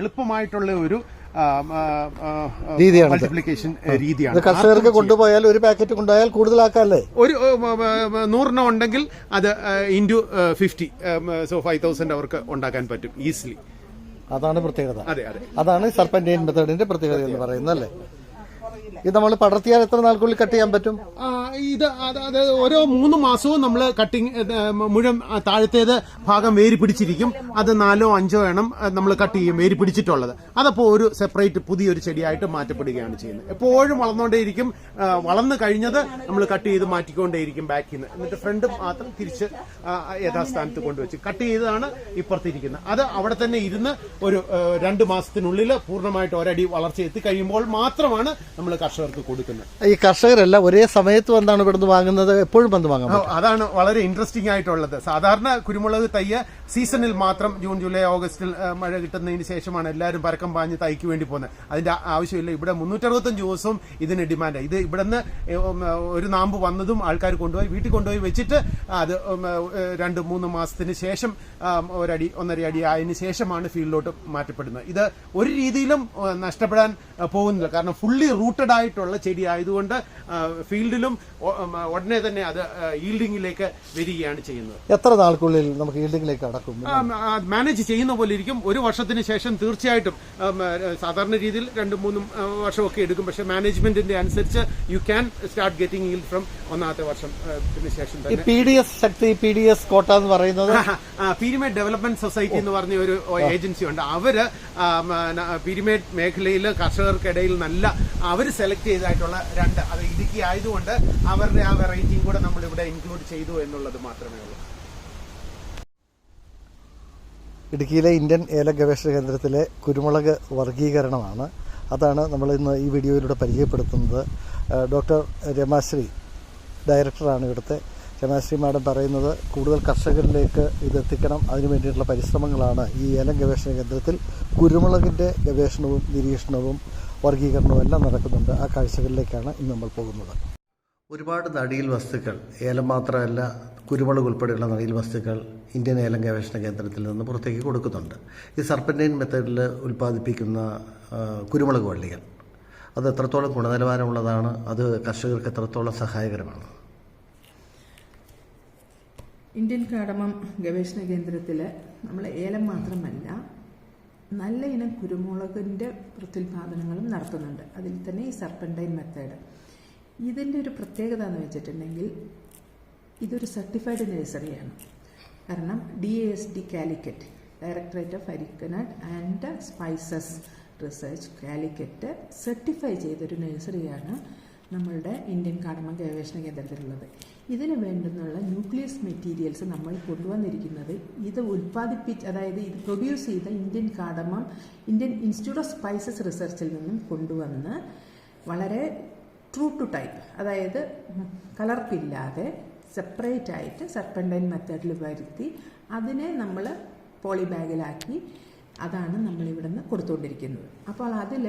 എളുപ്പമായിട്ടുള്ള ഒരു രീതിയാണ് മൾട്ടിപ്ലിക്കേഷൻ രീതിയാണ്. കർഷകർക്ക് കൊണ്ടുപോയാൽ ഒരു പാക്കറ്റ് കൊണ്ടുപോയാൽ കൂടുതലാക്കാല്ലേ? ഒരു നൂറെണ്ണം ഉണ്ടെങ്കിൽ അത് into fifty so five thousand അവർക്ക് ഉണ്ടാക്കാൻ പറ്റും ഈസിലി അതാണ് പ്രത്യേകത. അതെ അതെ. അതാണ് സർപ്പന്റൈൻ മെത്തേഡിന്റെ പ്രത്യേകത എന്ന് പറയുന്നത് അല്ലേ? ഇത് നമ്മൾ പടർത്തിയാൽ എത്ര നാൾക്കുള്ളിൽ കട്ട് ചെയ്യാൻ പറ്റും? ഇത് അത് അത് ഓരോ മൂന്ന് മാസവും നമ്മൾ കട്ടിങ് മുഴുവൻ താഴത്തേത് ഭാഗം വേരി പിടിച്ചിരിക്കും. അത് നാലോ അഞ്ചോ എണ്ണം നമ്മൾ കട്ട് ചെയ്യും വേരി പിടിച്ചിട്ടുള്ളത്. അതപ്പോൾ ഒരു സെപ്പറേറ്റ് പുതിയൊരു ചെടിയായിട്ട് മാറ്റപ്പെടുകയാണ് ചെയ്യുന്നത്. എപ്പോഴും വളർന്നുകൊണ്ടേയിരിക്കും വളർന്നു കഴിഞ്ഞത് നമ്മൾ കട്ട് ചെയ്ത് മാറ്റിക്കൊണ്ടേയിരിക്കും ബാക്കിൽ നിന്ന് എന്നിട്ട് ഫ്രണ്ട് മാത്രം തിരിച്ച് യഥാസ്ഥാനത്ത് കൊണ്ടുവച്ച് കട്ട് ചെയ്തതാണ് ഇപ്പുറത്തിരിക്കുന്നത്. അത് അവിടെ തന്നെ ഇരുന്ന് ഒരു രണ്ട് മാസത്തിനുള്ളിൽ പൂർണമായിട്ട് ഒരടി വളർച്ച എത്തി കഴിയുമ്പോൾ മാത്രമാണ് നമ്മൾ കർഷകർക്ക് കൊടുക്കുന്നത്. ഈ കർഷകരെല്ലാം ഒരേ സമയത്ത് വന്നാണ് ഇവിടുന്ന് വാങ്ങുന്നത്? എപ്പോഴും വന്ന് വാങ്ങാം അതാണ് വളരെ ഇൻട്രസ്റ്റിംഗ് ആയിട്ടുള്ളത്. സാധാരണ കുരുമുളക് തയ്യ് സീസണിൽ മാത്രം ജൂൺ ജൂലൈ ഓഗസ്റ്റിൽ മഴ കിട്ടുന്നതിന് ശേഷമാണ് എല്ലാവരും പരക്കം പാഞ്ഞ് തൈക്ക് വേണ്ടി പോകുന്നത്. അതിന്റെ ആവശ്യമില്ല. ഇവിടെ മുന്നൂറ്ററുപത്തഞ്ച് ദിവസവും ഇതിന് ഡിമാൻഡ് ഇത് ഇവിടുന്ന് ഒരു നാമ്പ് വന്നതും ആൾക്കാർ കൊണ്ടുപോയി വീട്ടിൽ കൊണ്ടുപോയി വെച്ചിട്ട് അത് രണ്ട് മൂന്ന് മാസത്തിന് ശേഷം ഒരടി ഒന്നര അടി ആയതിനു ശേഷമാണ് ഫീൽഡിലോട്ട് മാറ്റപ്പെടുന്നത്. ഇത് ഒരു രീതിയിലും നഷ്ടപ്പെടാൻ പോകുന്നില്ല. കാരണം ഫുള്ളി റൂട്ടഡ് ആയിട്ടുള്ള ചെടി ആയതുകൊണ്ട് ഫീൽഡിലും ഉടനെ തന്നെ അത് ഈൽഡിങ്ങിലേക്ക് വരികയാണ് ചെയ്യുന്നത്. എത്ര നാൾക്കുള്ളിൽ നമുക്ക് ഈൽഡിങ്ങിലേക്ക് അടക്കും? മാനേജ് ചെയ്യുന്ന പോലെ ഇരിക്കും. ഒരു വർഷത്തിന് ശേഷം തീർച്ചയായിട്ടും സാധാരണ രീതിയിൽ രണ്ടും മൂന്നും വർഷമൊക്കെ എടുക്കും. പക്ഷെ മാനേജ്മെന്റിന്റെ അനുസരിച്ച് you can start getting yield from ഒന്നാമത്തെ വർഷം ആ, ശേഷം തന്നെ. P D S Shakti P D S കോട്ട എന്ന് പറയുന്നത്? പീരിമേഡ് ഡെവലപ്മെന്റ് സൊസൈറ്റി എന്ന് പറഞ്ഞ ഒരു ഏജൻസി ഉണ്ട്. അവർ പീരിമേഡ് മേഖലയിൽ കർഷകർക്കിടയിൽ നല്ല അവർ സെലക്ട് ചെയ്തായിട്ടുള്ള രണ്ട് അത് ഇടുക്കി ആയതുകൊണ്ട് അവരുടെ ആ വെറൈറ്റിയും കൂടെ നമ്മൾ ഇവിടെ ഇൻക്ലൂഡ് ചെയ്തു എന്നുള്ളത് മാത്രമേ ഉള്ളൂ. ഇടുക്കിയിലെ ഇന്ത്യൻ ഏല ഗവേഷണ കേന്ദ്രത്തിലെ കുരുമുളക് വർഗീകരണമാണ് അതാണ് നമ്മൾ ഇന്ന് ഈ വീഡിയോയിലൂടെ പരിചയപ്പെടുത്തുന്നത്. ഡോക്ടർ രമാശ്രീ ഡയറക്ടറാണ് ഇവിടുത്തെ. രമാശ്രീ മാഡം പറയുന്നത് കൂടുതൽ കർഷകരിലേക്ക് ഇത് എത്തിക്കണം അതിനു വേണ്ടിയിട്ടുള്ള പരിശ്രമങ്ങളാണ് ഈ ഏലം ഗവേഷണ കേന്ദ്രത്തിൽ കുരുമുളകിന്റെ ഗവേഷണവും നിരീക്ഷണവും വർഗീകരണവും എല്ലാം നടക്കുന്നുണ്ട്. ആ കാഴ്ചകളിലേക്കാണ് ഇന്ന് നമ്മൾ പോകുന്നത്. ഒരുപാട് നടിയിൽ വസ്തുക്കൾ ഏലം മാത്രമല്ല കുരുമുളക് ഉൾപ്പെടെയുള്ള നടിയിൽ വസ്തുക്കൾ ഇന്ത്യൻ ഏലം ഗവേഷണ കേന്ദ്രത്തിൽ നിന്ന് പുറത്തേക്ക് കൊടുക്കുന്നുണ്ട്. ഈ സർപ്പന്റൈൻ മെത്തേഡിൽ ഉൽപ്പാദിപ്പിക്കുന്ന കുരുമുളക് വള്ളികൾ. അത് എത്രത്തോളം ഗുണനിലവാരമുള്ളതാണ് അത് കർഷകർക്ക് എത്രത്തോളം സഹായകരമാണ്? ഇന്ത്യൻ കാടമം ഗവേഷണ കേന്ദ്രത്തിൽ നമ്മൾ ഏലം മാത്രമല്ല നല്ല ഇനം കുരുമുളകിന്റെ പ്രത്യുൽപാദനങ്ങളും നടത്തുന്നുണ്ട്. അതിൽ തന്നെ ഈ സർപ്പന്റൈൻ മെത്തേഡ് ഇതിന്റെ ഒരു പ്രത്യേകത എന്ന് വെച്ചിട്ടുണ്ടെങ്കിൽ ഇതൊരു സർട്ടിഫൈഡ് നഴ്സറിയാണ് കാരണം D S D Calicut directorate of arecanut and spices research Calicut certify ചെയ്തൊരു നഴ്സറിയാണ് നമ്മളുടെ ഇന്ത്യൻ കാടമ ഗവേഷണ കേന്ദ്രത്തിലുള്ളത്. ഇതിന് വേണ്ടുന്നുള്ള ന്യൂക്ലിയസ് മെറ്റീരിയൽസ് നമ്മൾ കൊണ്ടുവന്നിരിക്കുന്നത് ഇത് ഉൽപ്പാദിപ്പിച്ച് അതായത് ഇത് പ്രൊഡ്യൂസ് ചെയ്ത Indian cardamom Indian institute of spices റിസർച്ചിൽ നിന്നും കൊണ്ടുവന്ന് വളരെ ട്രൂ ടു ടൈപ്പ് അതായത് കലർപ്പില്ലാതെ സെപ്പറേറ്റ് ആയിട്ട് സർപ്പൻഡൈൻ മെത്തേഡിൽ വരുത്തി അതിനെ നമ്മൾ പോളി ബാഗിലാക്കി അതാണ് നമ്മളിവിടുന്ന് കൊടുത്തുകൊണ്ടിരിക്കുന്നത് അപ്പോൾ അതിൽ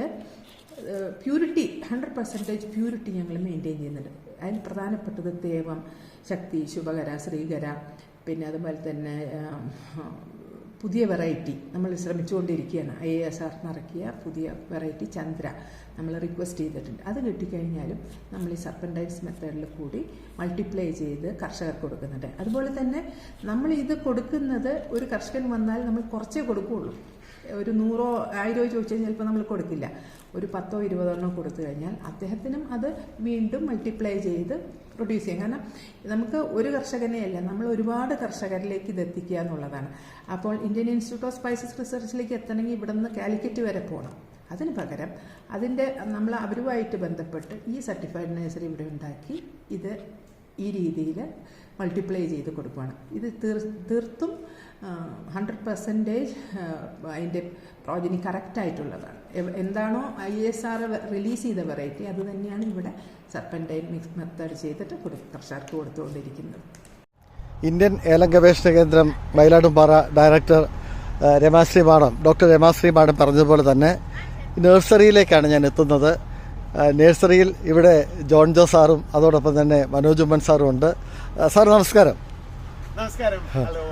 പ്യൂരിറ്റി ഹൺഡ്രഡ് പെർസെന്റേജ് പ്യൂരിറ്റി ഞങ്ങൾ മെയിന്റെയിൻ ചെയ്യുന്നുണ്ട്. അതിൽ പ്രധാനപ്പെട്ടത് തേവം ശക്തി ശുഭകര ശ്രീകര പിന്നെ അതുപോലെ തന്നെ പുതിയ വെറൈറ്റി നമ്മൾ ശ്രമിച്ചുകൊണ്ടിരിക്കുകയാണ്. ഐ എ എസ് ആർ നിറക്കിയ പുതിയ വെറൈറ്റി ചന്ദ്ര നമ്മൾ റിക്വസ്റ്റ് ചെയ്തിട്ടുണ്ട്. അത് കിട്ടിക്കഴിഞ്ഞാലും നമ്മൾ ഈ സർപ്പൻഡൈസ് മെത്തേഡിൽ കൂടി മൾട്ടിപ്ലൈ ചെയ്ത് കർഷകർക്ക് കൊടുക്കുന്നുണ്ട്. അതുപോലെ തന്നെ നമ്മൾ ഇത് കൊടുക്കുന്നത് ഒരു കർഷകൻ വന്നാൽ നമ്മൾ കുറച്ചേ കൊടുക്കുകയുള്ളൂ. ഒരു നൂറോ ആയിരമോ ചോദിച്ചാൽ ചിലപ്പോൾ നമ്മൾ കൊടുക്കില്ല. ഒരു പത്തോ ഇരുപതോ എണ്ണം കൊടുത്തു കഴിഞ്ഞാൽ അദ്ദേഹത്തിനും അത് വീണ്ടും മൾട്ടിപ്ലൈ ചെയ്ത് പ്രൊഡ്യൂസ് ചെയ്യും. കാരണം നമുക്ക് ഒരു കർഷകനെയല്ല നമ്മൾ ഒരുപാട് കർഷകരിലേക്ക് ഇത് എത്തിക്കുക എന്നുള്ളതാണ്. അപ്പോൾ ഇന്ത്യൻ ഇൻസ്റ്റിറ്റ്യൂട്ട് ഓഫ് സ്പൈസസ് റിസർച്ചിലേക്ക് എത്തണമെങ്കിൽ ഇവിടെ നിന്ന് കാലിക്കറ്റ് വരെ പോകണം അതിന് പകരം അതിന്റെ നമ്മൾ അവരുമായിട്ട് ബന്ധപ്പെട്ട് ഈ സർട്ടിഫൈഡ് നഴ്സറി ഇവിടെ ഉണ്ടാക്കി ഇത് ഈ രീതിയിൽ മൾട്ടിപ്ലൈ ചെയ്ത് കൊടുക്കുകയാണ് ഇത് തീർ തീർത്തും ഹൺഡ്രഡ് പെർസെന്റേജ് അതിന്റെ പ്രോജനി കറക്റ്റായിട്ടുള്ളതാണ് എന്താണോ ഐ എസ് ആർ റിലീസ് ചെയ്ത വെറൈറ്റി അത് തന്നെയാണ് ഇവിടെ സർപ്പന്റൈൻ മിക്സ് മെത്തേഡ് ചെയ്തിട്ട് കർഷകർക്ക് കൊടുത്തുകൊണ്ടിരിക്കുന്നത്. ഇന്ത്യൻ ഏലം ഗവേഷണ കേന്ദ്രം Mayiladumpara director Ramasree madam doctor Ramasree madam പറഞ്ഞതുപോലെ തന്നെ നഴ്സറിയിലേക്കാണ് ഞാൻ എത്തുന്നത്. നഴ്സറിയിൽ ഇവിടെ ജോൺ ജോ സാറും അതോടൊപ്പം തന്നെ മനോജ് ഉമ്മൻ സാറും ഉണ്ട്. സാർ നമസ്കാരം. നമസ്കാരം. ഹലോ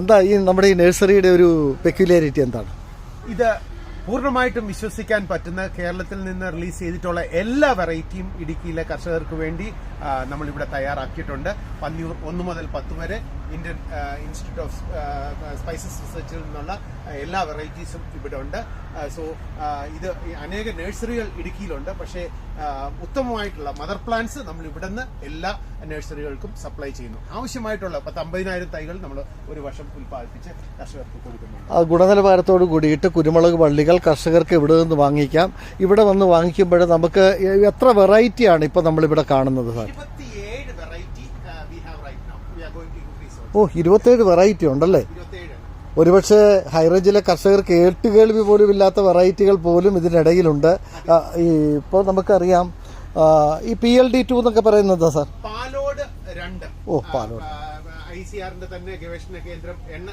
എന്താ ഈ നമ്മുടെ ഈ നഴ്സറിയുടെ ഒരു പെക്യുലാരിറ്റി എന്താണ്? ഇത് പൂർണമായിട്ടും വിശ്വസിക്കാൻ പറ്റുന്ന കേരളത്തിൽ നിന്ന് റിലീസ് ചെയ്തിട്ടുള്ള എല്ലാ വെറൈറ്റിയും ഇടുക്കിയിലെ കർഷകർക്ക് വേണ്ടി നമ്മളിവിടെ തയ്യാറാക്കിയിട്ടുണ്ട്. പന്നിയൂർ ഒന്ന് മുതൽ പത്ത് വരെ ഇന്ത്യൻ ഇൻസ്റ്റിറ്റ്യൂട്ട് ഓഫ് സ്പൈസസ് റിസർച്ചിൽ നിന്നുള്ള എല്ലാ വെറൈറ്റീസും ഇവിടെ ഉണ്ട് സോ ഇത് അനേക നഴ്സറികൾ ഇടുക്കിയിലുണ്ട്. പക്ഷേ ഉത്തമമായിട്ടുള്ള മദർ പ്ലാന്റ്സ് നമ്മൾ ഇവിടെ നിന്ന് എല്ലാ നഴ്സറികൾക്കും സപ്ലൈ ചെയ്യുന്നു. ആവശ്യമായിട്ടുള്ള പത്ത് അമ്പതിനായിരം തൈകൾ നമ്മൾ ഒരു വർഷം ഉൽപ്പാദിപ്പിച്ച് കർഷകർക്ക് കൊടുക്കുന്നു ആ ഗുണനിലവാരത്തോട് കൂടിയിട്ട് കുരുമുളക് വള്ളികൾ കർഷകർക്ക് ഇവിടെ നിന്ന് വാങ്ങിക്കാം. ഇവിടെ വന്ന് വാങ്ങിക്കുമ്പോൾ നമുക്ക് എത്ര വെറൈറ്റിയാണ് ഇപ്പോൾ നമ്മളിവിടെ കാണുന്നത് സാർ? ഓ ഇരുപത്തേഴ് വെറൈറ്റി ഉണ്ടല്ലേ? ഒരുപക്ഷെ ഹൈറേഞ്ചിലെ കർഷകർ കേട്ട് കേൾവി പോലും ഇല്ലാത്ത വെറൈറ്റികൾ പോലും ഇതിനിടയിലുണ്ട്. ഈ ഇപ്പോൾ നമുക്കറിയാം ഈ പി എൽ ഡി ടു എന്നൊക്കെ പറയുന്നത് സാർ? പാലോട് രണ്ട്. ഓ, പാലോട്. ഐ സി ആറിന്റെ തന്നെ ഗവേഷണ കേന്ദ്രം എണ്ണ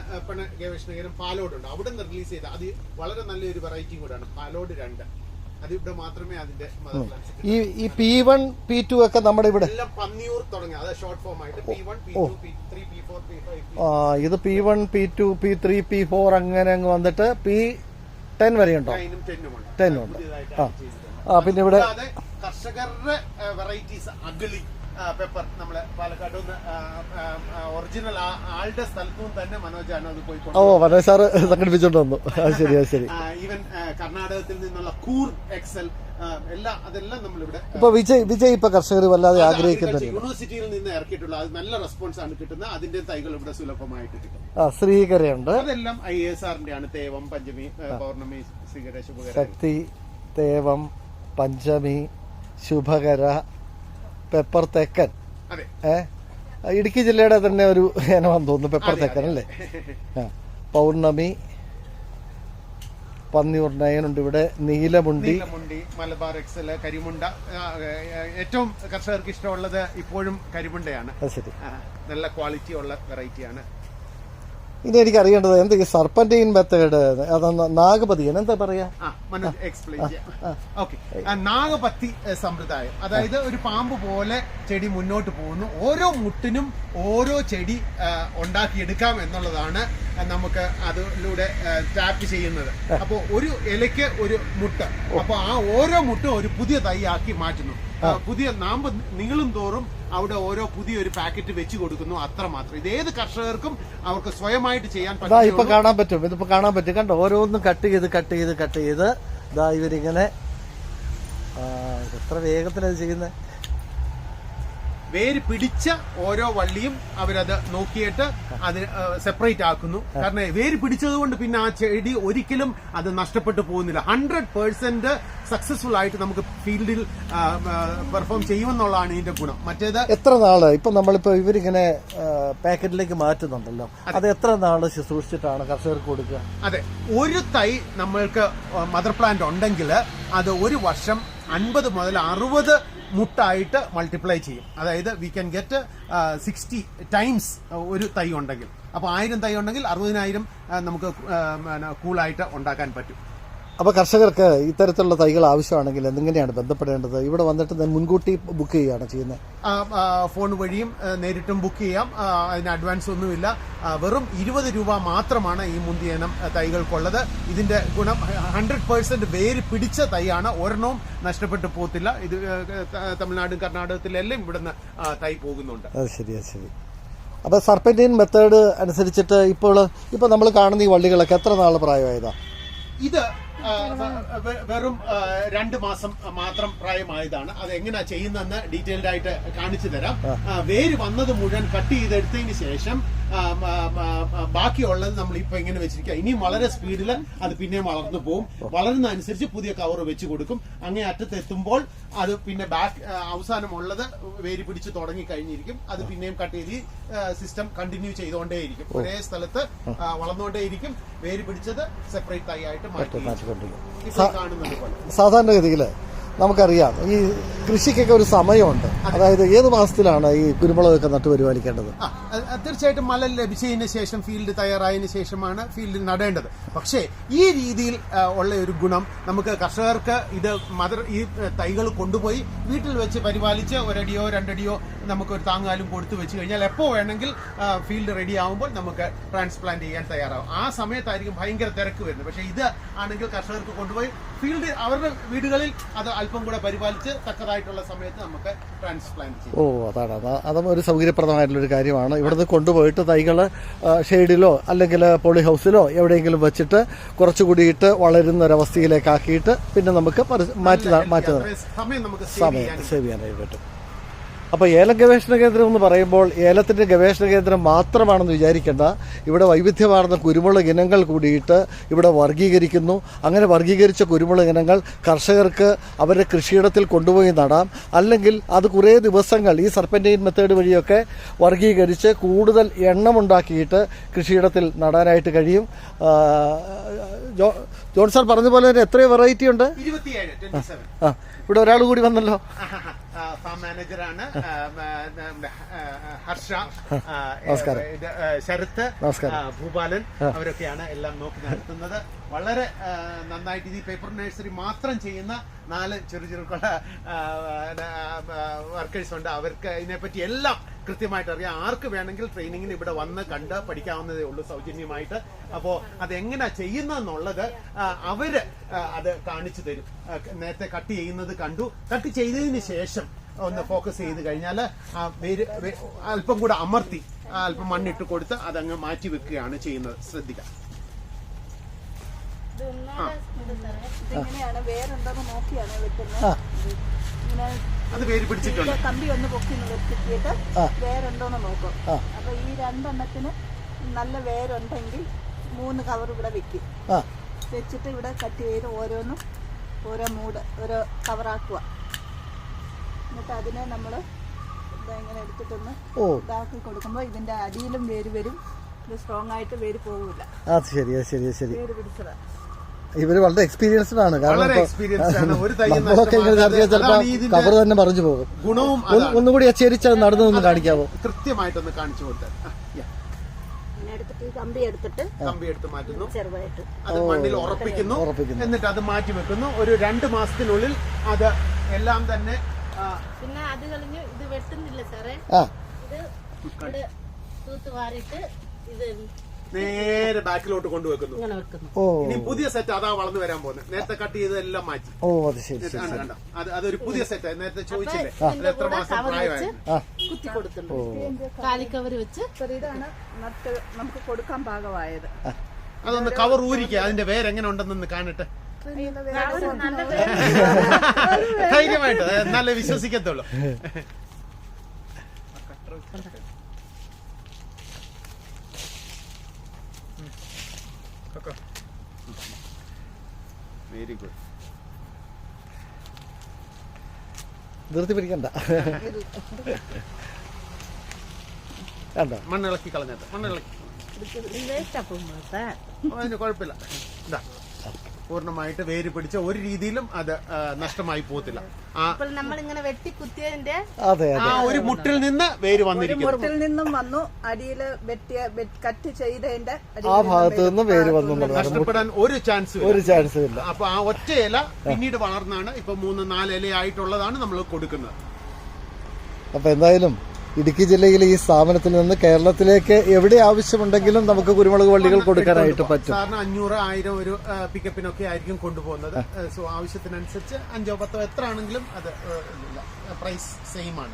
ഗവേഷണ കേന്ദ്രം പാലോടുണ്ട്. അവിടെ നിന്ന് റിലീസ് ചെയ്ത അത് വളരെ നല്ലൊരു വെറൈറ്റി കൂടാണ്. പാലോട് രണ്ട്. ഈ ഈ പി വൺ പി ടു ഒക്കെ നമ്മുടെ ഇവിടെ ആ, ഇത് P one P two P three P four അങ്ങനെ അങ്ങ് വന്നിട്ട് പി ടെൻ വരെ ഉണ്ടോ. ടെൻ ഉണ്ട്. ആ. ആ പിന്നെ ഇവിടെ കർഷകരുടെ വെറൈറ്റീസ് അഗളി പേപ്പർ നമ്മൾ പാലക്കാട് ഒറിജിനൽ ആളുടെ സ്ഥലത്തു തന്നെ മനോജാണ് അത് പോയി ഓ മനോജ് സാറ് സംഘടിപ്പിച്ചോണ്ട് വന്നു. ശരി ശരി. ഈവൻ കർണാടകത്തിൽ നിന്നുള്ള കൂർ എക്സൽ എല്ലാം അതെല്ലാം നമ്മളിവിടെ ഇപ്പൊ വിജയ് വിജയ് ഇപ്പൊ കർഷകർ വല്ലാതെ ആഗ്രഹിക്കുന്നുണ്ട് യൂണിവേഴ്സിറ്റിയിൽ നിന്ന് ഇറക്കിയിട്ടുള്ള അത് നല്ല റെസ്പോൺസ് ആണ് കിട്ടുന്നത്. അതിന്റെ തൈകൾ ഇവിടെ സുലഭമായിട്ട് കിട്ടും. ആ ശ്രീകരയുണ്ട് അതെല്ലാം ഐ എസ് ആറിന്റെ ആണ് തേവം പഞ്ചമി പൗർണമി ശ്രീകര ശുഭകര. ശക്തി തേവം പഞ്ചമി ശുഭകര പെപ്പർ തെക്കൻ. അതെ. ഏ? ഇടുക്കി ജില്ലയുടെ തന്നെ ഒരു ഇനമാണെന്ന് തോന്നുന്നു പെപ്പർ തേക്കൻ അല്ലേ? പൗർണമി പന്നിയൂർ നയനുണ്ട്. ഇവിടെ നീലമുണ്ടി. നീലമുണ്ടി മലബാർ എക്സൽ കരിമുണ്ട. ഏറ്റവും കർഷകർക്ക് ഇഷ്ടമുള്ളത് ഇപ്പോഴും കരിമുണ്ടയാണ്. ശരി. നല്ല ക്വാളിറ്റി ഉള്ള വെറൈറ്റിയാണ്. ഇനി എനിക്ക് അറിയേണ്ടത് എന്ത് ഈ സർപ്പന്റൈൻ മെത്തേഡ് അത് നാഗപതിയൻ എന്താ പറയാ? നാഗപത്തി സമ്പ്രദായം. അതായത് ഒരു പാമ്പ് പോലെ ചെടി മുന്നോട്ട് പോകുന്നു. ഓരോ മുട്ടിനും ഓരോ ചെടി ഉണ്ടാക്കിയെടുക്കാം എന്നുള്ളതാണ് നമുക്ക് അതിലൂടെ ടാപ്പ് ചെയ്യുന്നത്. അപ്പോൾ ഒരു ഇലയ്ക്ക് ഒരു മുട്ട്. അപ്പോൾ ആ ഓരോ മുട്ടും ഒരു പുതിയ തൈ ആക്കി മാറ്റുന്നു. പുതിയ നാമ്പ് നീളും തോറും അവിടെ ഓരോ പുതിയൊരു പാക്കറ്റ് വെച്ച് കൊടുക്കുന്നു അത്ര മാത്രം. ഇത് ഏത് കർഷകർക്കും അവർക്ക് സ്വയമായിട്ട് ചെയ്യാൻ പറ്റും ഇപ്പൊ കാണാൻ പറ്റും ഇതിപ്പോ കാണാൻ പറ്റും. കണ്ടോ ഓരോന്നും കട്ട് ചെയ്ത് കട്ട് ചെയ്ത് കട്ട് ചെയ്ത്. ഇതാ ഇവരിങ്ങനെ എത്ര വേഗത്തിലത് ചെയ്യുന്നത് വേര് പിടിച്ച ഓരോ വള്ളിയും അവരത് നോക്കിയിട്ട് അത് സെപ്പറേറ്റ് ആക്കുന്നു. കാരണം വേര് പിടിച്ചത് കൊണ്ട് പിന്നെ ആ ചെടി ഒരിക്കലും അത് നഷ്ടപ്പെട്ടു പോകുന്നില്ല. ഹൺഡ്രഡ് പേഴ്സെന്റ് സക്സസ്ഫുൾ ആയിട്ട് നമുക്ക് ഫീൽഡിൽ പെർഫോം ചെയ്യുമെന്നുള്ളതാണ് ഇതിന്റെ ഗുണം. മറ്റേത് എത്ര നാൾ? ഇപ്പൊ നമ്മളിപ്പോ ഇവരിങ്ങനെ പാക്കറ്റിലേക്ക് മാറ്റുന്നുണ്ടല്ലോ. അത്. എത്ര നാൾ ശുശ്രൂഷിച്ചിട്ടാണ് കർഷകർക്ക് കൊടുക്കുക? അതെ. ഒരു തൈ നമ്മൾക്ക് മദർ പ്ലാന്റ് ഉണ്ടെങ്കിൽ അത് ഒരു വർഷം അൻപത് മുതൽ അറുപത് മുട്ടായിട്ട് മൾട്ടിപ്ലൈ ചെയ്യും. അതായത് we can get sixty times ഒരു തൈ ഉണ്ടെങ്കിൽ. അപ്പോൾ ആയിരം തൈ ഉണ്ടെങ്കിൽ അറുപതിനായിരം ആ, നമുക്ക് കൂളായിട്ട് ഉണ്ടാക്കാൻ പറ്റും. അപ്പൊ കർഷകർക്ക് ഇത്തരത്തിലുള്ള തൈകൾ ആവശ്യമാണെങ്കിൽ എന്തെങ്ങനെയാണ് ബന്ധപ്പെടേണ്ടത്? ഇവിടെ വന്നിട്ട് മുൻകൂട്ടി ബുക്ക് ചെയ്യുകയാണ് ചെയ്യുന്നത്. ഫോൺ വഴിയും നേരിട്ടും ബുക്ക് ചെയ്യാം. അതിന് അഡ്വാൻസ് ഒന്നുമില്ല. വെറും ഇരുപത് രൂപ മാത്രമാണ് ഈ മുന്തിയനം തൈകൾക്കുള്ളത്. ഇതിന്റെ ഗുണം ഹൺഡ്രഡ് പേഴ്സെന്റ് വേര് പിടിച്ച തൈയാണ്. ഒരെണ്ണവും നഷ്ടപ്പെട്ടു പോകത്തില്ല. ഇത് തമിഴ്നാടും കർണാടകത്തിലെല്ലാം ഇവിടുന്ന് തൈ പോകുന്നുണ്ട്. ശരി ശരി. അപ്പോൾ സർപ്പന്റീൻ മെത്തേഡ് അനുസരിച്ചിട്ട് ഇപ്പോൾ ഇപ്പോൾ നമ്മൾ കാണുന്ന ഈ വള്ളികളൊക്കെ എത്ര നാൾ പ്രായമായതാ? ഇത് വെറും രണ്ട് മാസം മാത്രം പ്രായമായതാണ്. അത് എങ്ങനെയാ ചെയ്യുന്നതെന്ന് ഡീറ്റെയിൽഡ് ആയിട്ട് കാണിച്ചു തരാം. വേര് വന്നത് മുഴുവൻ കട്ട് ചെയ്തെടുത്തതിന് ശേഷം ബാക്കിയുള്ളത് നമ്മൾ ഇപ്പൊ ഇങ്ങനെ വെച്ചിരിക്കുക. ഇനിയും വളരെ സ്പീഡിൽ അത് പിന്നെയും വളർന്നു പോകും വളരുന്ന അനുസരിച്ച് പുതിയ കവർ വെച്ച് കൊടുക്കും. അങ്ങേ അറ്റത്തെത്തുമ്പോൾ അത് പിന്നെ ബാക്ക് അവസാനമുള്ളത് വേര് പിടിച്ച് തുടങ്ങി കഴിഞ്ഞിരിക്കും. അത് പിന്നെയും കട്ട് ചെയ്ത് സിസ്റ്റം കണ്ടിന്യൂ ചെയ്തുകൊണ്ടേയിരിക്കും. ഒരേ സ്ഥലത്ത് വളർന്നുകൊണ്ടേയിരിക്കും. വേര് പിടിച്ചത് സെപ്പറേറ്റ് തൈ ആയിട്ട് മാറ്റി. പോലെ സാധാരണഗതിയിൽ നമുക്കറിയാം. ഈ കൃഷിക്കൊക്കെ ഒരു സമയമുണ്ട്. അതായത് ഏത് മാസത്തിലാണ് ഈ കുരുമുളകൊക്കെ അത് അത് തീർച്ചയായിട്ടും മഴ ലഭിച്ചതിന് ശേഷം ഫീൽഡ് തയ്യാറായതിനു ശേഷമാണ് ഫീൽഡിൽ നടേണ്ടത്. പക്ഷേ ഈ രീതിയിൽ ഉള്ള ഒരു ഗുണം നമുക്ക് കർഷകർക്ക് ഇത് മദർ ഈ തൈകൾ കൊണ്ടുപോയി വീട്ടിൽ വെച്ച് പരിപാലിച്ച് ഒരടിയോ രണ്ടടിയോ നമുക്ക് ഒരു താങ്ങാലും കൊടുത്തു വെച്ച് കഴിഞ്ഞാൽ എപ്പോൾ വേണമെങ്കിൽ ഫീൽഡ് റെഡി ആകുമ്പോൾ നമുക്ക് ട്രാൻസ്പ്ലാന്റ് ചെയ്യാൻ തയ്യാറാവും. ആ സമയത്തായിരിക്കും ഭയങ്കര തിരക്ക് വരുന്നത്. പക്ഷേ ഇത് ആണെങ്കിൽ കർഷകർക്ക് കൊണ്ടുപോയി ഫീൽഡ് അവരുടെ വീടുകളിൽ അത് അല്പം കൂടെ പരിപാലിച്ച് തക്കതായിട്ടുള്ള സമയത്ത് നമുക്ക് ട്രാൻസ്പ്ലാന്റ് ചെയ്യാം. ഓ അതാണ്. അതാ അതും ഒരു സൗകര്യപ്രദമായിട്ടുള്ള ഒരു കാര്യമാണ്. ഇവിടുന്ന് കൊണ്ടുപോയിട്ട് തൈകൾ ഷെയ്ഡിലോ അല്ലെങ്കിൽ പോളി ഹൗസിലോ എവിടെയെങ്കിലും വെച്ചിട്ട് കുറച്ചുകൂടി ഇട്ട് വളരുന്ന ഒരവസ്ഥയിലേക്ക് ആക്കിയിട്ട് പിന്നെ നമുക്ക് മാറ്റി മാറ്റി അത്രയും സമയം നമുക്ക് സേവ് സമയം സേവ് ചെയ്യാനായിട്ട് പറ്റും. അപ്പോൾ ഏലം ഗവേഷണ കേന്ദ്രം എന്ന് പറയുമ്പോൾ ഏലത്തിന്റെ ഗവേഷണ കേന്ദ്രം മാത്രമാണെന്ന് വിചാരിക്കേണ്ട. ഇവിടെ വൈവിധ്യമാർന്ന കുരുമുളക് ഇനങ്ങൾ കൂടിയിട്ട് ഇവിടെ വർഗീകരിക്കുന്നു അങ്ങനെ വർഗീകരിച്ച കുരുമുളക് ഇനങ്ങൾ കർഷകർക്ക് അവരുടെ കൃഷിയിടത്തിൽ കൊണ്ടുപോയി നടാം. അല്ലെങ്കിൽ അത് കുറേ ദിവസങ്ങൾ ഈ സർപ്പന്റൈൻ മെത്തേഡ് വഴിയൊക്കെ വർഗീകരിച്ച് കൂടുതൽ എണ്ണമുണ്ടാക്കിയിട്ട് കൃഷിയിടത്തിൽ നടാനായിട്ട് കഴിയും. ജോൺ സാർ പറഞ്ഞ പോലെ തന്നെ എത്രയോ വെറൈറ്റി ഉണ്ട്? ഇവിടെ ഒരാൾ കൂടി വന്നല്ലോ. ഫാം മാനേജറാണ് ഹർഷ നമസ്കാരം. ശരത്ത്. ഭൂപാലൻ അവരൊക്കെയാണ് എല്ലാം നോക്കി നടത്തുന്നത്. വളരെ നന്നായിട്ട് ഇത് ഈ പേപ്പർ നഴ്സറി മാത്രം ചെയ്യുന്ന നാല് ചെറു ചെറുക്കുള്ള വർക്കേഴ്സ് ഉണ്ട്. അവർക്ക് ഇതിനെപ്പറ്റി എല്ലാം കൃത്യമായിട്ട് അറിയാം. ആർക്ക് വേണമെങ്കിൽ ട്രെയിനിങ്ങിന് ഇവിടെ വന്ന് കണ്ട് പഠിക്കാവുന്നതേ ഉള്ളൂ സൗജന്യമായിട്ട്. അപ്പോൾ അതെങ്ങനെ ചെയ്യുന്നതെന്നുള്ളത് അവർ അത് കാണിച്ചു തരും. നേരത്തെ കട്ട് ചെയ്യുന്നത് കണ്ടു. കട്ട് ചെയ്തതിന് ശേഷം ഒന്ന് ഫോക്കസ് ചെയ്ത് കഴിഞ്ഞാൽ ആ വേര് അല്പം കൂടെ അമർത്തി ആ, അല്പം മണ്ണിട്ട് കൊടുത്ത് അതങ്ങ് മാറ്റി വെക്കുകയാണ് ചെയ്യുന്നത്. ശ്രദ്ധിക്കാം. അത് വേര് പിടിച്ചിട്ടുണ്ട്. കമ്പി ഒന്ന് പൊക്കി നിർത്തിയിട്ട്. വേരുണ്ടോന്ന് നോക്കും. അപ്പൊ ഈ രണ്ടെണ്ണത്തിന് നല്ല വേരുണ്ടെങ്കിൽ മൂന്ന് കവർ ഇവിടെ വെക്കും. ആ. വെച്ചിട്ട് ഇവിടെ കട്ട് ചെയ്ത് ഓരോന്നും ഓരോ മൂട് ഓരോ കവറാക്കുക എന്നിട്ട് അതിനെ നമ്മൾ ഇതാ ഇങ്ങനെ എടുത്തിട്ടൊന്ന് ഇതാക്കി കൊടുക്കുമ്പോൾ ഇതിന്റെ അടിയിലും വേര് വരും. ഇത് സ്ട്രോങ് ആയിട്ട് വേര് പോകില്ല അത് ശരി അത് ശരി ശരി. വേര് പിടിച്ചതാ. ഇവർ വളരെ എക്സ്പീരിയൻസ്ഡ് ആണ്. കാരണം വളരെ ഇപ്പൊ ആണ്. ഒരു തൈ നമ്മളൊക്കെ കവർ തന്നെ പറഞ്ഞു പോകും. ഗുണവും ഒന്നുകൂടി കൃത്യമായിട്ടൊന്ന് കാണിച്ചു കൊടുത്താൽ കമ്പി എടുത്തിട്ട് കമ്പി എടുത്ത് മാറ്റുന്നു. ചെറുതായിട്ട്. അത് മണ്ണിൽ ഉറപ്പിക്കുന്നു. എന്നിട്ട് അത് മാറ്റി വെക്കുന്നു. ഒരു രണ്ട് മാസത്തിനുള്ളിൽ അത് എല്ലാം തന്നെ പിന്നെ അത് കളിഞ്ഞ് ഇത് വെട്ടുന്നില്ല സാറേ. ആ. ഇത് ഇവിടെ തൂത്ത് വാരിട്ട് ഇത് നേരെ ബാക്കിലോട്ട് കൊണ്ടുവെക്കുന്നു. ഇങ്ങനെ വെക്കുന്നു. ഓ. ഇനി പുതിയ സെറ്റ് അതാ വളർന്നു വരാൻ പോകുന്നത്. നേരത്തെ കട്ട് ചെയ്തതെല്ലാം മാറ്റി. ഓ അത് ശരി ശരി കണ്ടോ, കണ്ടോ? അത് അതൊരു പുതിയ സെറ്റ് നേരത്തെ ചോദിച്ചില്ലേ? അത് എത്ര മാസം കൂടെ പ്രായമായി? ആ. കുത്തി കൊടുക്കുന്നു കാലിക്കവർ വെച്ച്. അപ്പൊ ഇതാണ് നട്ട് നമുക്ക് കൊടുക്കാൻ പാകമായത്. അതൊന്ന് കവർ ഊരിക്കുക അതിന്റെ വേരെങ്ങനെ ഉണ്ടെന്നൊന്ന് കാണട്ടെ. ധൈര്യമായിട്ട് എന്നാലേ വിശ്വസിക്കത്തുള്ളൂ. Very good. നിർത്തി പിടിക്കണ്ട. കണ്ടോ? മണ്ണിളക്കി കളഞ്ഞത് മണ്ണിളക്കി. കുഴപ്പമില്ല. ഇതാ പൂർണമായിട്ട് വേര് പിടിച്ച ഒരു രീതിയിലും അത് നഷ്ടമായി പോകത്തില്ല. നമ്മൾ ഇങ്ങനെ വെട്ടി കുത്തിയതിന്റെ അതെ ആ ഒരു മുട്ടിൽ നിന്ന് വേര് വന്നിരിക്കുന്നു. മുട്ടിൽ നിന്നും വന്നു അടിയിൽ വെട്ടിയ കട്ട് ചെയ്തതിന്റെ ആ ഭാഗത്ത് നിന്ന് വേര് വന്നു നഷ്ടപ്പെടാൻ ഒരു ചാൻസ് ഒരു ചാൻസ് ഇല്ല. അപ്പൊ ആ ഒറ്റ ഇല പിന്നീട് വളർന്നാണ് ഇപ്പൊ മൂന്ന് നാല് ഇല ആയിട്ടുള്ളതാണ് നമ്മൾ കൊടുക്കുന്നത്. അപ്പൊ എന്തായാലും ഇടുക്കി ജില്ലയിലെ ഈ സ്ഥാപനത്തിൽ നിന്ന് കേരളത്തിലേക്ക് എവിടെ ആവശ്യമുണ്ടെങ്കിലും നമുക്ക് കുരുമുളക് വള്ളികൾ കൊടുക്കാനായിട്ട് പറ്റും. സാറിന് അഞ്ഞൂറ് ആയിരം ഒരു പിക്കപ്പിനൊക്കെ ആയിരിക്കും കൊണ്ടുപോകുന്നത്. സോ ആവശ്യത്തിനനുസരിച്ച് അഞ്ചോ പത്തോ എത്ര ആണെങ്കിലും അത് പ്രൈസ് സെയിം ആണ്.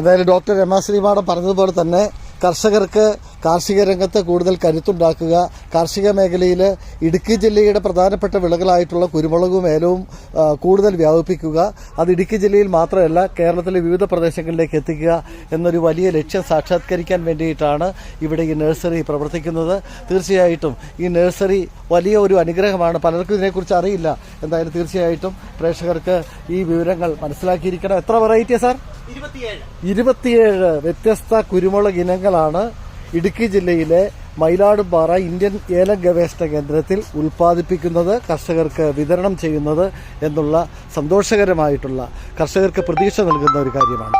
എന്തായാലും ഡോക്ടർ രമാശ്രീ മാഡം പറഞ്ഞതുപോലെ തന്നെ കർഷകർക്ക് കാർഷിക രംഗത്ത് കൂടുതൽ കരുത്തുണ്ടാക്കുക. കാർഷിക മേഖലയിൽ ഇടുക്കി ജില്ലയുടെ പ്രധാനപ്പെട്ട വിളകളായിട്ടുള്ള കുരുമുളകും ഏലവും കൂടുതൽ വ്യാപിപ്പിക്കുക. അത് ഇടുക്കി ജില്ലയിൽ മാത്രമല്ല കേരളത്തിലെ വിവിധ പ്രദേശങ്ങളിലേക്ക് എത്തിക്കുക എന്നൊരു വലിയ ലക്ഷ്യം സാക്ഷാത്കരിക്കാൻ വേണ്ടിയിട്ടാണ് ഇവിടെ ഈ നഴ്സറി പ്രവർത്തിക്കുന്നത്. തീർച്ചയായിട്ടും ഈ നഴ്സറി വലിയ ഒരു അനുഗ്രഹമാണ്. പലർക്കും ഇതിനെക്കുറിച്ച് അറിയില്ല. എന്തായാലും തീർച്ചയായിട്ടും പ്രേക്ഷകർക്ക് ഈ വിവരങ്ങൾ മനസ്സിലാക്കിയിരിക്കണം. എത്ര വെറൈറ്റിയാണ് സാർ? ഇരുപത്തിയേഴ് വ്യത്യസ്ത കുരുമുളക് ഇനങ്ങളാണ് ഇടുക്കി ജില്ലയിലെ മയിലാടുംപാറ ഇന്ത്യൻ ഏല ഗവേഷണ കേന്ദ്രത്തിൽ ഉൽപ്പാദിപ്പിക്കുന്നത് കർഷകർക്ക് വിതരണം ചെയ്യുന്നത് എന്നുള്ള സന്തോഷകരമായിട്ടുള്ള കർഷകർക്ക് പ്രതീക്ഷ നൽകുന്ന ഒരു കാര്യമാണ്.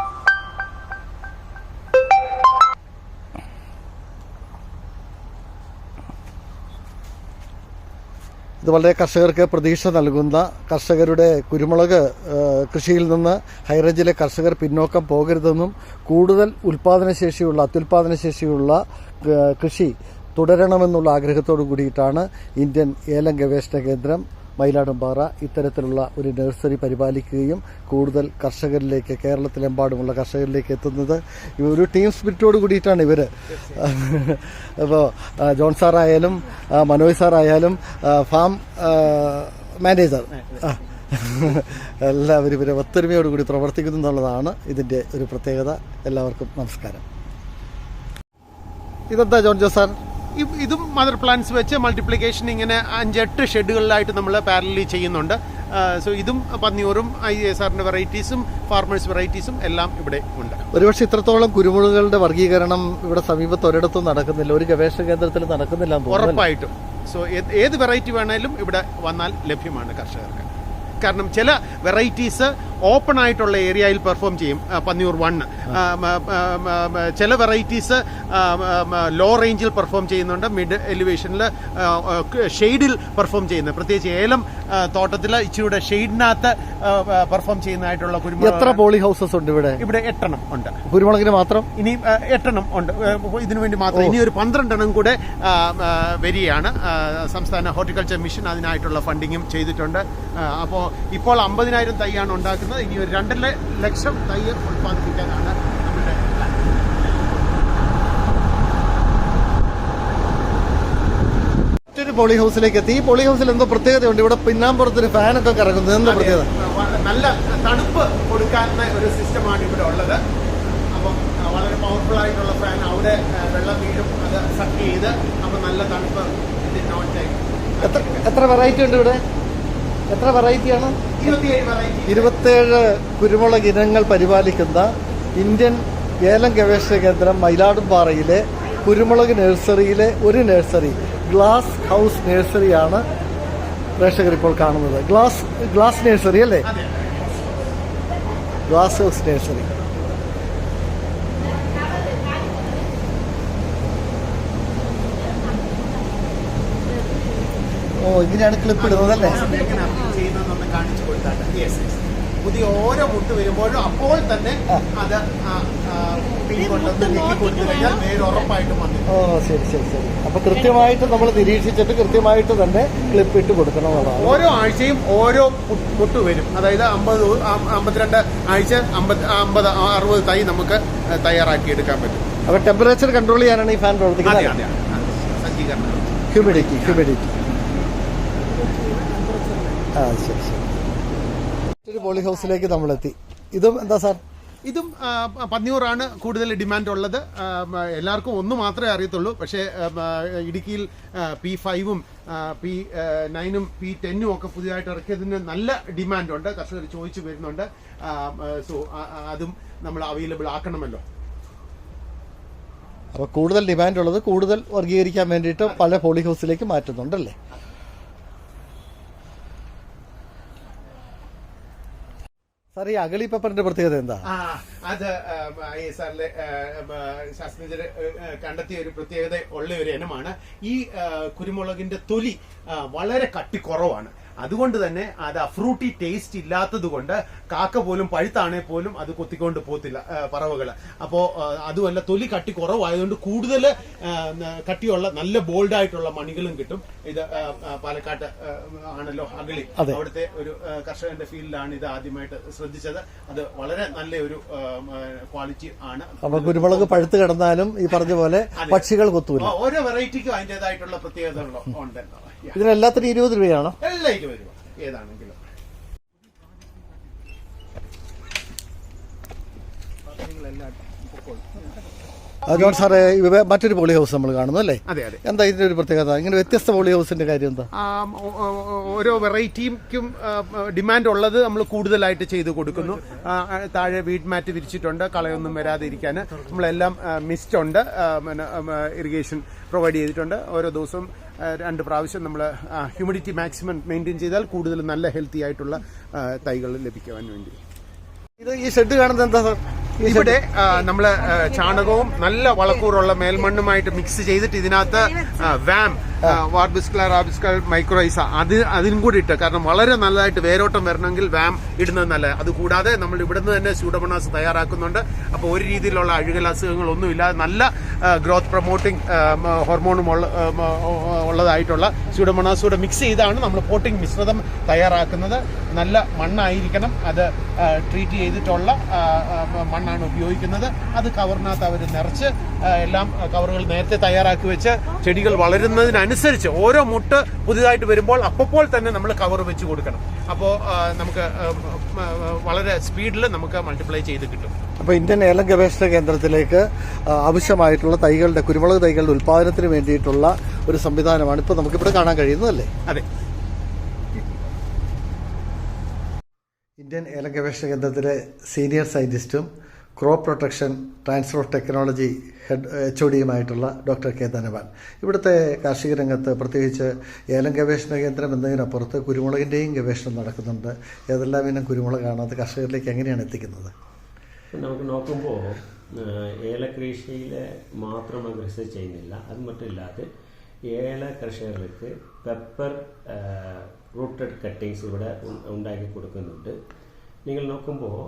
ഇത് വളരെ കർഷകർക്ക് പ്രതീക്ഷ നൽകുന്ന കർഷകരുടെ കുരുമുളക് കൃഷിയിൽ നിന്ന് ഹൈറേഞ്ചിലെ കർഷകർ പിന്നോക്കം പോകരുതെന്നും കൂടുതൽ ഉൽപാദനശേഷിയുള്ള അത്യുൽപാദനശേഷിയുള്ള കൃഷി തുടരണമെന്നുള്ള ആഗ്രഹത്തോടു കൂടിയിട്ടാണ് ഇന്ത്യൻ ഏലം ഗവേഷണ കേന്ദ്രം മയിലാടുംപാറ ഇത്തരത്തിലുള്ള ഒരു നഴ്സറി പരിപാലിക്കുകയും കൂടുതൽ കർഷകരിലേക്ക് കേരളത്തിലെമ്പാടുമുള്ള കർഷകരിലേക്ക് എത്തുന്നത്. ഒരു ടീം സ്പിരിറ്റോട് കൂടിയിട്ടാണ് ഇവർ അപ്പോൾ ജോൺ സാറായാലും മനോജ് സാറായാലും ഫാം മാനേജർ. എല്ലാവരും ഇവരെ ഒത്തൊരുമയോടുകൂടി പ്രവർത്തിക്കുന്നു എന്നുള്ളതാണ് ഇതിന്റെ ഒരു പ്രത്യേകത. എല്ലാവർക്കും നമസ്കാരം. ഇതെന്താ ജോൺ ജോസ് സാർ? ഇതും മദർ പ്ലാന്റ്സ് വെച്ച് മൾട്ടിപ്ലിക്കേഷൻ ഇങ്ങനെ അഞ്ചെട്ട് ഷെഡുകളിലായിട്ട് നമ്മൾ പാരലി ചെയ്യുന്നുണ്ട്. സോ ഇതും പന്നിയൂറും ഐ എസ് ആറിന്റെ വെറൈറ്റീസും ഫാർമേഴ്സ് വെറൈറ്റീസും എല്ലാം ഇവിടെ ഉണ്ട്. ഒരുപക്ഷെ ഇത്രത്തോളം കുരുമുളകുകളുടെ വർഗീകരണം ഇവിടെ സമീപത്ത് ഒരിടത്തും നടക്കുന്നില്ല. ഒരു ഗവേഷണ കേന്ദ്രത്തിൽ നടക്കുന്നില്ല ഉറപ്പായിട്ടും. സോ ഏത് വെറൈറ്റി വേണേലും ഇവിടെ വന്നാൽ ലഭ്യമാണ് കർഷകർക്ക്. കാരണം ചില വെറൈറ്റീസ് ഓപ്പൺ ആയിട്ടുള്ള ഏരിയയിൽ പെർഫോം ചെയ്യും പന്നിയൂർ വൺ ചില വെറൈറ്റീസ് ലോ റേഞ്ചിൽ പെർഫോം ചെയ്യുന്നുണ്ട് മിഡ് എലിവേഷനിൽ ഷെയ്ഡിൽ പെർഫോം ചെയ്യുന്നത് പ്രത്യേകിച്ച് ഏലം തോട്ടത്തിൽ ഇച്ചിരിയുടെ ഷെയ്ഡിനകത്ത് പെർഫോം ചെയ്യുന്നതായിട്ടുള്ള കുരുമുളക് എത്ര പോളി ഹൗസസ് ഉണ്ട് ഇവിടെ? ഇവിടെ എട്ടെണ്ണം ഉണ്ട്. കുരുമുളകിന് മാത്രം? ഇനി എട്ടെണ്ണം ഉണ്ട്. ഇതിനു വേണ്ടി മാത്രം ഇനി ഒരു പന്ത്രണ്ടെണ്ണം കൂടെ വരികയാണ്. സംസ്ഥാന ഹോർട്ടിക്കൾച്ചർ മിഷൻ അതിനായിട്ടുള്ള ഫണ്ടിങ്ങും ചെയ്തിട്ടുണ്ട്. അപ്പോൾ ഇപ്പോൾ അമ്പതിനായിരം തൈയാണ് ഉണ്ടാക്കുന്നത്. ഇനി ഒരു രണ്ടര ലക്ഷം തൈ ഉത്പാദിപ്പിക്കാനാണ് നമ്മുടെ. മറ്റൊരു പോളി ഹൗസിലേക്ക് എത്തി. ഈ പോളി ഹൗസിൽ എന്തോ പ്രത്യേകതയുണ്ട്. ഇവിടെ പിന്നാമ്പുറത്തൊരു ഫാനൊക്കെ കറങ്ങുന്നത് എന്താ പ്രത്യേകത? നല്ല തണുപ്പ് കൊടുക്കാവുന്ന ഒരു സിസ്റ്റമാണ് ഇവിടെ ഉള്ളത്. അപ്പം വളരെ പവർഫുൾ ആയിട്ടുള്ള ഫാൻ അവിടെ വെള്ളം വീഴും. അത് സക്ക് ചെയ്ത് അപ്പം നല്ല തണുപ്പ് എത്ര വെറൈറ്റി ഉണ്ട് ഇവിടെ? എത്ര വെറൈറ്റിയാണ് ഇരുപത്തേഴ് കുരുമുളക് ഇനങ്ങൾ പരിപാലിക്കുന്ന ഇന്ത്യൻ ഏലം ഗവേഷണ കേന്ദ്രം മയിലാടുംപാറയിലെ കുരുമുളക് നഴ്സറിയിലെ ഒരു നഴ്സറി ഗ്ലാസ് ഹൗസ് നഴ്സറിയാണ് പ്രേക്ഷകർ ഇപ്പോൾ കാണുന്നത്. ഗ്ലാസ് ഗ്ലാസ് നഴ്സറി അല്ലേ? ഗ്ലാസ് ഹൗസ് നഴ്സറി ഓ ഇങ്ങനെയാണ് ക്ലിപ്പ് ഇടുന്നത് അല്ലേ? കാണിച്ചു കൊടുത്താട്ടെ. പുതിയ ഓരോ മുട്ട് വരുമ്പോഴും അപ്പോൾ തന്നെ അത് ഓ ശരി ശരി ശരി. അപ്പൊ കൃത്യമായിട്ട് നമ്മൾ നിരീക്ഷിച്ചിട്ട് കൃത്യമായിട്ട് തന്നെ ക്ലിപ്പ് ഇട്ട് കൊടുക്കണം എന്നുള്ളതാണ് ഓരോ ആഴ്ചയും ഓരോ മുട്ട് വരും. അതായത് അമ്പത് അമ്പത്തിരണ്ട് ആഴ്ച അമ്പത് അമ്പത് അറുപത് തൈ നമുക്ക് തയ്യാറാക്കി എടുക്കാൻ പറ്റും. അപ്പൊ ടെമ്പറേച്ചർ കൺട്രോൾ ചെയ്യാനാണ് ഈ ഫാൻ പ്രവർത്തിക്കുന്നത് ഹ്യൂമിഡിറ്റി ഹ്യൂമിഡിറ്റി ആ ശരി ശരി. മറ്റൊരു പോളി ഹൗസിലേക്ക് നമ്മളെത്തി. ഇതും എന്താ സാർ? ഇതും പന്നിയൂറാണ് കൂടുതൽ ഡിമാൻഡ് ഉള്ളത്. എല്ലാവർക്കും ഒന്ന് മാത്രമേ അറിയത്തുള്ളൂ. പക്ഷേ ഇടുക്കിയിൽ പി ഫൈവും പി നയനും പി ടെന്നും ഒക്കെ പുതിയതായിട്ട് ഇറക്കിയതിന് നല്ല ഡിമാൻഡുണ്ട് കർഷകർ ചോദിച്ചു വരുന്നുണ്ട്. സോ അതും നമ്മൾ അവൈലബിൾ ആക്കണമല്ലോ. അപ്പോൾ കൂടുതൽ ഡിമാൻഡ് ഉള്ളത് കൂടുതൽ വർഗീകരിക്കാൻ വേണ്ടിയിട്ട് പല പോളി ഹൗസിലേക്ക് മാറ്റുന്നുണ്ടല്ലേ? സാർ ഈ അഗളി പേപ്പറിന്റെ പ്രത്യേകത എന്താ? അത് ഐ എസ് ആറിലെ ശാസ്ത്രജ്ഞർ കണ്ടെത്തിയ ഒരു പ്രത്യേകത ഉള്ള ഒരു ഇനമാണ്. ഈ കുരുമുളകിന്റെ തൊലി വളരെ കട്ടി കുറവാണ് അതുകൊണ്ട് തന്നെ അത് ഫ്രൂട്ടി ടേസ്റ്റ് ഇല്ലാത്തത് കൊണ്ട് കാക്ക പോലും പഴുത്താണെ പോലും അത് കൊത്തിക്കൊണ്ട് പോത്തില്ല പറവകൾ പറവകൾ അപ്പോ ആ, അതുമല്ല തൊലി കട്ടി കുറവായതുകൊണ്ട് കൂടുതൽ കട്ടിയുള്ള നല്ല ബോൾഡ് ആയിട്ടുള്ള മണികളും കിട്ടും ഇത് പാലക്കാട്ട് ആണല്ലോ അഗളി. അവിടുത്തെ ഒരു കർഷകന്റെ ഫീൽഡിലാണ് ഇത് ആദ്യമായിട്ട് ശ്രദ്ധിച്ചത് അത് വളരെ നല്ല ഒരു ക്വാളിറ്റി ആണ് അപ്പൊ കുരുമുളക് പഴുത്ത് കിടന്നാലും ഈ പറഞ്ഞ പോലെ പക്ഷികൾ കൊത്തൂല ഓരോ വെറൈറ്റിക്കും അതിന്റെതായിട്ടുള്ള പ്രത്യേകതകളോ ഉണ്ട് എന്നുള്ളത്. Yeah. ഇതിനെല്ലാത്തിനും ഇരുപത് രൂപയാണോ? എല്ലാം ഇരുപത് രൂപ. ഏതാണെങ്കിലും. ജോൺ സാറേ മറ്റൊരു പോളി ഹൗസ് നമ്മൾ കാണുന്നു അല്ലേ? അതെ അതെ. എന്താ ഇതിന്റെ ഒരു പ്രത്യേകത? ഇങ്ങനെ വ്യത്യസ്ത പോളി ഹൗസിന്റെ കാര്യം എന്താ? ഓരോ വെറൈറ്റിക്കും ഡിമാൻഡ് ഉള്ളത് നമ്മൾ കൂടുതലായിട്ട് ചെയ്ത് കൊടുക്കുന്നു. താഴെ വീട് മാറ്റ് വിരിച്ചിട്ടുണ്ട് കളയൊന്നും വരാതെ ഇരിക്കാൻ നമ്മളെല്ലാം മിസ്റ്റ് ഉണ്ട്. ഇറിഗേഷൻ പ്രൊവൈഡ് ചെയ്തിട്ടുണ്ട്. ഓരോ ദിവസവും രണ്ട് പ്രാവശ്യം നമ്മൾ ഹ്യൂമിഡിറ്റി മാക്സിമം മെയിന്റെയിൻ ചെയ്താൽ കൂടുതൽ നല്ല ഹെൽത്തി ആയിട്ടുള്ള തൈകൾ ലഭിക്കാൻ വേണ്ടി. ഇത് ഈ ഷെഡ് കാണുന്നത് എന്താ സാർ? ഇവിടെ നമ്മൾ നമ്മൾ ചാണകവും നല്ല വളക്കൂറുള്ള മേൽമണ്ണുമായിട്ട് മിക്സ് ചെയ്തിട്ട് ഇതിനകത്ത് വാം വാർബിസ്കുലർ ആർബിസ്കുലർ മൈക്രോൈസ അത് അതിനും കൂടി ഇട്ട്. കാരണം വളരെ നല്ലതായിട്ട് വേരോട്ടം വരണമെങ്കിൽ വാം ഇടുന്നത് നല്ല അതുകൂടാതെ നമ്മൾ ഇവിടുന്ന് തന്നെ സ്യൂഡമണാസ് തയ്യാറാക്കുന്നുണ്ട്. അപ്പോൾ ഒരു രീതിയിലുള്ള അഴുകൽ അസുഖങ്ങളൊന്നുമില്ലാതെ നല്ല ഗ്രോത്ത് പ്രൊമോട്ടിംഗ് ഹോർമോണും ഉള്ളതായിട്ടുള്ള സ്യൂഡമണാസ് കൂടെ ഉള്ളതായിട്ടുള്ള സ്യൂഡമണാസൂടെ മിക്സ് ചെയ്താണ് നമ്മൾ പോട്ടിംഗ് മിശ്രിതം തയ്യാറാക്കുന്നത്. നല്ല മണ്ണായിരിക്കണം. അത് ട്രീറ്റ് ചെയ്തിട്ടുള്ള മണ്ണാണ് ഉപയോഗിക്കുന്നത്. അത് കവറിനകത്ത് അവർ നിറച്ച് എല്ലാം കവറുകൾ നേരത്തെ തയ്യാറാക്കി വെച്ച് ചെടികൾ വളരുന്നതിനനുസരിച്ച് ഓരോ മുട്ട് പുതിയതായിട്ട് വരുമ്പോൾ അപ്പോൾ തന്നെ നമ്മൾ കവർ വെച്ച് കൊടുക്കണം. അപ്പോൾ നമുക്ക് വളരെ സ്പീഡിൽ നമുക്ക് മൾട്ടിപ്ലൈ ചെയ്ത് കിട്ടും. അപ്പോൾ ഇന്ത്യൻ ഏലം ഗവേഷണ കേന്ദ്രത്തിലേക്ക് ആവശ്യമായിട്ടുള്ള തൈകളുടെ കുരുമുളക് തൈകളുടെ ഉൽപ്പാദനത്തിന് വേണ്ടിയിട്ടുള്ള ഒരു സംവിധാനമാണ് ഇപ്പോൾ നമുക്കിവിടെ കാണാൻ കഴിയുന്നതല്ലേ അതെ. ഇന്ത്യൻ ഏല ഗവേഷണ കേന്ദ്രത്തിലെ senior സയന്റിസ്റ്റും crop protection transfer of technology head H O ഡിയുമായിട്ടുള്ള doctor K Dhanavan. ഇവിടുത്തെ കാർഷിക രംഗത്ത് പ്രത്യേകിച്ച് ഏലം ഗവേഷണ കേന്ദ്രം എന്നതിനപ്പുറത്ത് കുരുമുളകിന്റെയും ഗവേഷണം നടക്കുന്നുണ്ട്. ഏതെല്ലാം ഇനം കുരുമുളകാണ് അത് കർഷകരിലേക്ക് എങ്ങനെയാണ് എത്തിക്കുന്നത്? നമുക്ക് നോക്കുമ്പോൾ ഏലകൃഷിയിൽ മാത്രം കൃഷി ചെയ്യുന്നില്ല. അത് മറ്റില്ലാതെ ഏല കർഷകർക്ക് പെപ്പർ റൂട്ടഡ് കട്ടിങ്സ് ഇവിടെ ഉണ്ടാക്കി കൊടുക്കുന്നുണ്ട്. നിങ്ങൾ നോക്കുമ്പോൾ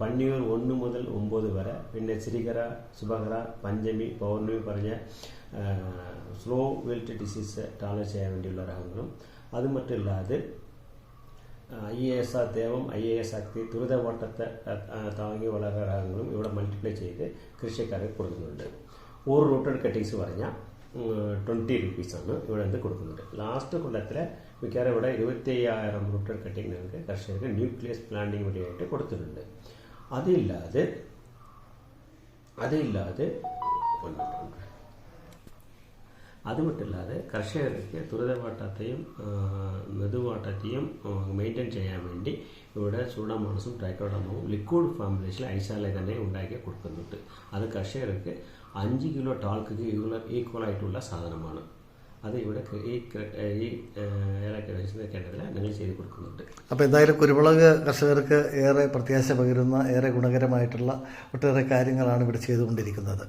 പന്നിയൂർ ഒന്ന് മുതൽ ഒമ്പത് വരെ പിന്നെ ചിരികര സുബഹറ പഞ്ചമി പൗർണമി പറഞ്ഞ സ്ലോ വിൽറ്റ് ഡിസീസ് ടാളർ ചെയ്യാൻ വേണ്ടിയുള്ള രഹങ്ങളും അത് മറ്റില്ലാതെ ഐ എ എസ് ആ തേവം ഐ എ എസ് ആക്തി ദുരിതവട്ടത്തെ താങ്ങി വളര രഹങ്ങളും ഇവിടെ മൾട്ടിപ്ലൈ ചെയ്ത് കൃഷിക്കാർക്ക് കൊടുക്കുന്നുണ്ട് ഒരു റൂട്ടഡ് കട്ടിങ്സ് പറഞ്ഞാൽ ട്വന്റി റുപ്പീസാണ് ഇവിടെ നിന്ന് കൊടുക്കുന്നുണ്ട് ലാസ്റ്റ് കൊല്ലത്തിൽ മിക്കവാറും ഇവിടെ ഇരുപത്തി അയ്യായിരം റൂട്ടർ കട്ടിങ് ഞങ്ങൾക്ക് കർഷകർക്ക് ന്യൂക്ലിയസ് പ്ലാന്റിംഗ് വഴിയായിട്ട് കൊടുത്തിട്ടുണ്ട്. അതില്ലാതെ അതില്ലാതെ കൊണ്ടിട്ടുണ്ട് അത് മറ്റല്ലാതെ കർഷകർക്ക് തുരിതവാട്ടത്തെയും മെതുവാട്ടത്തെയും മെയിന്റെയിൻ ചെയ്യാൻ വേണ്ടി ഇവിടെ സൂഡാമോണസും ട്രൈക്കോഡാമവും ലിക്വിഡ് ഫോർമുലേഷൻ ഐസാലെ തന്നെ ഉണ്ടാക്കി കൊടുക്കുന്നുണ്ട്. അത് കർഷകർക്ക് അഞ്ച് കിലോ ടാൾക്കൊക്കെ ഈക്വൽ ആയിട്ടുള്ള സാധനമാണ്. അത് ഇവിടെ ഈ ഈ ഏലക്ക കേന്ദ്രത്തിൽ ഞങ്ങൾ ചെയ്ത് കൊടുക്കുന്നുണ്ട്. അപ്പോൾ എന്തായാലും കുരുമുളക് കർഷകർക്ക് ഏറെ പ്രത്യാശ പകരുന്ന ഏറെ ഗുണകരമായിട്ടുള്ള ഒട്ടേറെ കാര്യങ്ങളാണ് ഇവിടെ ചെയ്തുകൊണ്ടിരിക്കുന്നത്.